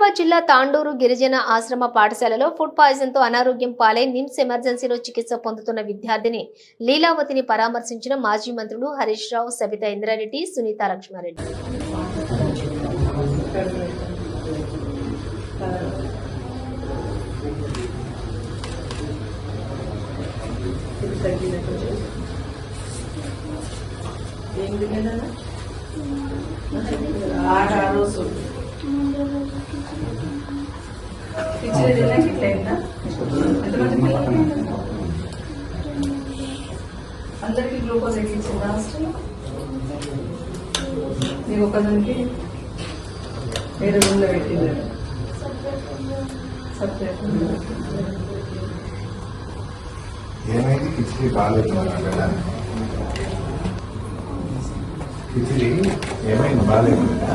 హైదరాబాద్ జిల్లా తాండూరు గిరిజన ఆశ్రమ పాఠశాలలో ఫుడ్ పాయిజన్తో అనారోగ్యం పాలై నిమ్స్ ఎమర్జెన్సీలో చికిత్స పొందుతున్న విద్యార్థిని లీలావతిని పరామర్శించిన మాజీ మంత్రులు హరీష్ రావు సబితా ఇంద్రారెడ్డి సునీత లక్ష్మారెడ్డి. ఏం తినేదా ఆరు ఆ రోజు. కిచెన్ తిన్నాక ఇట్లా అయిందా ఎంతమంది గ్లూకోజ్ ఎక్కించిందా హాస్టల్లో నీకు ఒకదానికి వేరే రూమ్లో పెట్టింది సపరేట్ ఏమైంది? కిచిడి బాగాలేదు కదా కిచిడి ఏమైంది? బాగాలేదు కదా?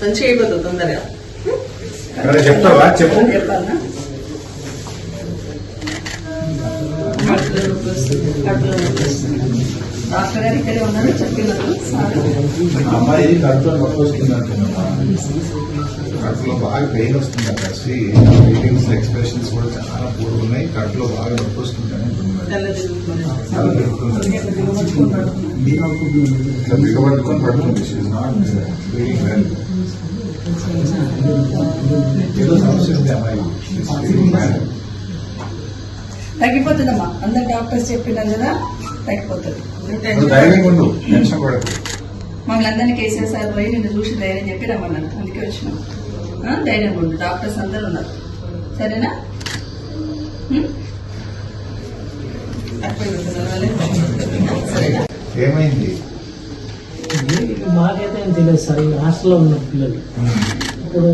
మంచిగా అయిపోతుంది తొందరగా చెప్తావా చెప్పు డాక్టర్ గారు ఇక్కడే ఉన్నారు చెప్పినారు అమ్మాయి కడుపులో నొప్పి వస్తుందంటున్నా కడుపులో బాగా పెయిన్ వస్తుంది అక్కడ ఫీలింగ్స్ ఎక్స్ప్రెషన్స్ కూడా చాలా పూర్ ఉన్నాయి కడుపులో బాగా నొప్పి వస్తుందని ఇట్లా బిగబట్టుకొని పడుతుంది షీఈ్ నాట్ ఫీలింగ్ వెల్ తగ్గిపోతుందమ్మా. అందరు డాక్టర్స్ చెప్పినారు కదా తగ్గిపోతుంది మమ్మల్ని అందరినీ కేసీఆర్ పోయి నిన్ను చూసి ధైర్యం చెప్పి రమ్మన్నాను అందుకే వచ్చినాం. ఆ, ధైర్యంగా ఉండు. డాక్టర్స్ అందరూ ఉన్నారు? సరేనా? ఏమైంది? మాకైతే సార్ ఈ హాస్టల్లో ఉన్న పిల్లలు. ఇప్పుడు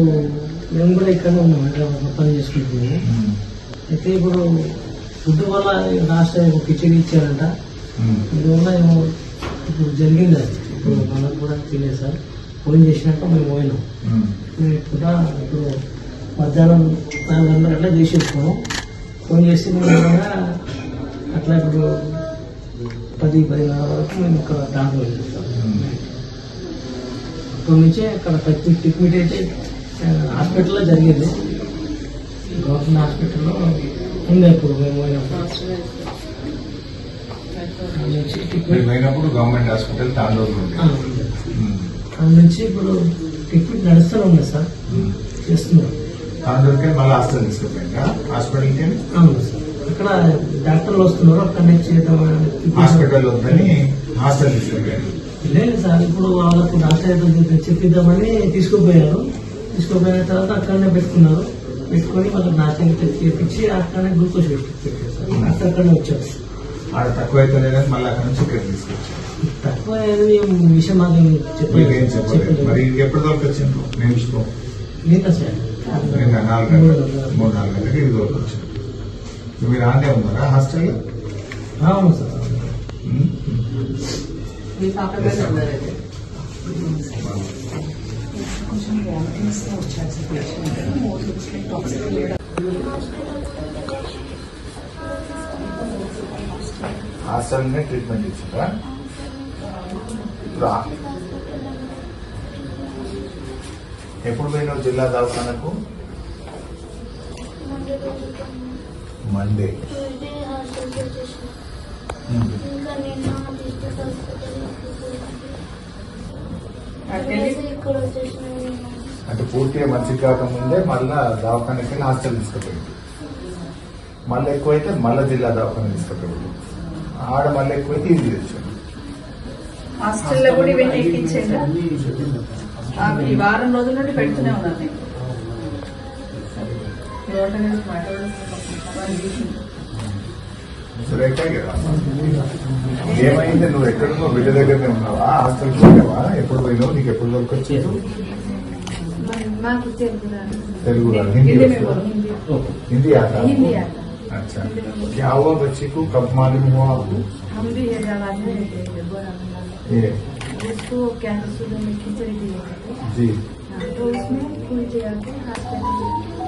మేము కూడా ఇక్కడనే ఉన్నాం హైదరాబాద్ పని చేసుకుంటున్నాము. అయితే ఇప్పుడు ఫుడ్ వల్ల లాస్ట్ కిచెన్ ఇచ్చారంట. ఇందువల్ల ఏమో ఇప్పుడు జరిగింది అది. ఇప్పుడు మనకు కూడా తెలియదు సార్. ఫోన్ చేసినాక మేము పోయినాం. మేము కూడా ఇప్పుడు మధ్యాహ్నం నాలుగు గంటలకు అట్లా చేసేసుకున్నాం ఫోన్ చేసి మేము అట్లా ఇప్పుడు పది పదిన్నర వరకు మేము ఇక్కడ దాంట్లో వెళ్ళాం అప్పటి నుంచే అక్కడ ట్రీట్మెంట్ ట్రీట్మెంట్ అయితే హాస్పిటల్లో జరిగింది. గవర్నమెంట్ హాస్పిటల్లో ఉంది ఇప్పుడు మేము పోయినప్పుడు. అక్కడ గవర్నమెంట్ హాస్పిటల్. అక్కడ నుంచి ఇప్పుడు ట్రీట్మెంట్ నడుస్తూనే ఉంది సార్. చేస్తున్నాం తాండూరుకే మళ్ళీ తీసుకుపోయిందా హాస్పిటల్కి? అవును సార్. అక్కడ డాక్టర్లు వస్తున్నారు అక్కడ నుంచి హాస్పిటల్ వద్దని హాస్టల్ తీసుకుపోయారు లేదు సార్ ఇప్పుడు వాళ్ళకు డాక్టర్ అయితే చెప్పిద్దామని తీసుకుపోయారు. తీసుకుపోయిన తర్వాత అక్కడనే పెట్టుకున్నారు. పెట్టుకొని వాళ్ళకి నాశనం చేపించి అక్కడనే గ్లూకోజ్ పెట్టి పెట్టారు సార్ డాక్టర్ అక్కడనే వచ్చారు. ఆడ తక్కువ అయితే లేదని మళ్ళీ అక్కడ నుంచి ఇక్కడ తీసుకొచ్చారు. తక్కువ ఏమి విషయం మీకేం చెప్పలేదు. మరి నిన్న సార్. నిన్న నాలుగు మూడు నాలుగు గంటలకు ఇది మీరు ఆనే ఉన్నారా? హాస్టల్లో? అవును సార్. మీ హాస్టల్నే ట్రీట్మెంట్ ఇచ్చిందా ఇప్పుడు ఎప్పుడు పోయినావు జిల్లా దవాఖానకు? మండే అంటే పూర్తిగా మంచి కాకముందే మళ్ళా దవాఖానకి వెళ్ళి హాస్టల్ తీసుకుపోయింది. మళ్ళీ ఎక్కువైతే మళ్ళా జిల్లా దవాఖాన తీసుకుపోయింది. ఆడ మళ్ళీ ఎక్కువైతే ఇది తెచ్చాడు హాస్టల్లో కూడా ఇవన్నీ ఎక్కించేదా ఆ, ఈ వారం రోజుల నుండి పెడుతూనే ఉన్నాను నేను ఈ రోడ్ల మీద మాట్లాడుతున్నాను. వాళ్ళు చూసిండ్రు. ముసరైతే కదా ఏమైంది నువ్వు ఎక్కడున్నావు బిడ్డ దగ్గరనే ఉన్నావా హాస్టల్కి పోయావా ఎప్పుడు పోయినావు నీకు ఎప్పుడు దొరకొచ్చేది మాకు తెలుగు రాదు. తెలుగు रात हिंदी हिंदी में वैसे? बोलो हिंदी हिंदी आता है हिंदी आपको? आता अच्छा क्या हुआ बच्ची को कब मालूम हुआ आपको हम भी हैदराबाद में रहते हैं बोरा मंडल ये उसको कैंसर शुरू में खिचड़ी दिए थे जी हाँ, तो उसमें कोई जगह के हॉस्पिटल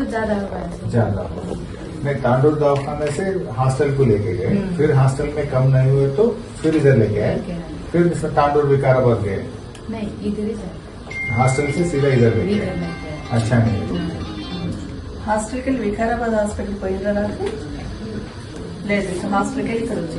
नहीं इसको ज्यादा होगा ज्यादा नहीं तांडूर दवाखाने से हॉस्टल को लेके गए फिर हॉस्टल में कम नहीं हुए तो फिर इधर लेके आए फिर इसमें तांडूर विकाराबाद गए नहीं इधर ही जाए हॉस्टल से सीधा इधर लेके इधर आए नहीं जाए अच्छा नहीं హాస్టల్కి వెళ్ళి వికారాబాద్ హాస్పిటల్ పోయిందా నాకు లేదు ఇక హాస్టల్కి వెళ్ళి ఇక్కడ వచ్చి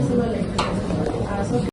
personal